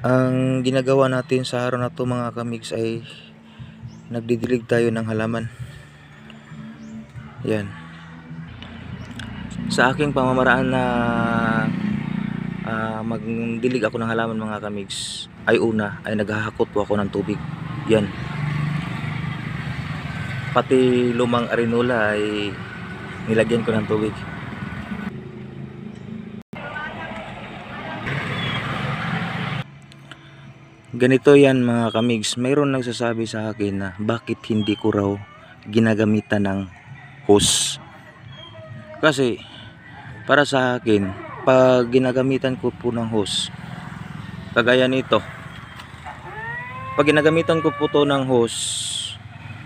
Ang ginagawa natin sa araw na to mga kamigs ay nagdidilig tayo ng halaman. Yan. Sa aking pamamaraan na ah, magdilig ako ng halaman mga kamigs ay una ay naghahakot po ako ng tubig. Yan. Pati lumang arenola ay nilagyan ko ng tubig. Ganito yan mga kamigs. Mayroon nagsasabi sa akin na bakit hindi ko raw ginagamitan ng hose. Kasi para sa akin, pag ginagamitan ko po ng hose, kagaya nito, pag ginagamitan ko po to ng hose,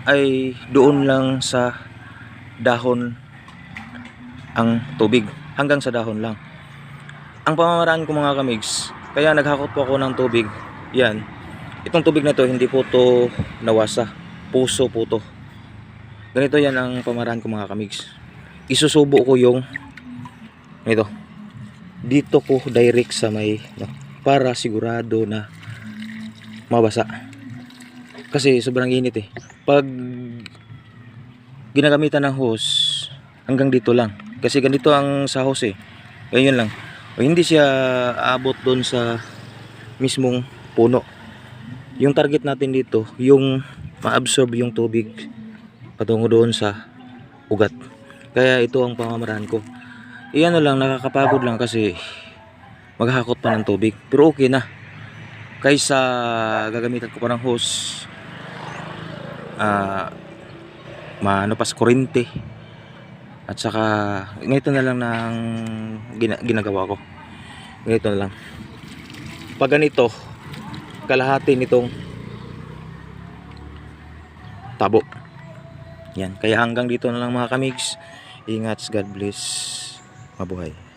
ay doon lang sa dahon ang tubig. Hanggang sa dahon lang. Ang pamamaraan ko mga kamigs, kaya naghakot po ako ng tubig yan. Itong tubig na to hindi po to nawasa. Puso po to. Ganito yan ang pamaraan ko mga kamigs. Isusubo ko yung ito. Dito ko direct sa may no, para sigurado na mabasa. Kasi sobrang init eh. Pag ginagamitan ng hose hanggang dito lang. Kasi ganito ang sa hose eh. Ganyan lang. O hindi siya aabot doon sa mismong puno. Yung target natin dito, yung ma-absorb yung tubig patungo doon sa ugat. Kaya ito ang pamamaraan ko. Iyan lang, nakakapagod lang kasi maghakot pa ng tubig. Pero okay na. Kaysa gagamitan ko pa ng hose, ah, maano pa sa kurente. At saka, ganito na lang ng gina- ginagawa ko. Ganito na lang. Pag ganito, kalahati nitong tabo. Yan. Kaya hanggang dito na lang mga kamigs. Ingat. God bless. Mabuhay.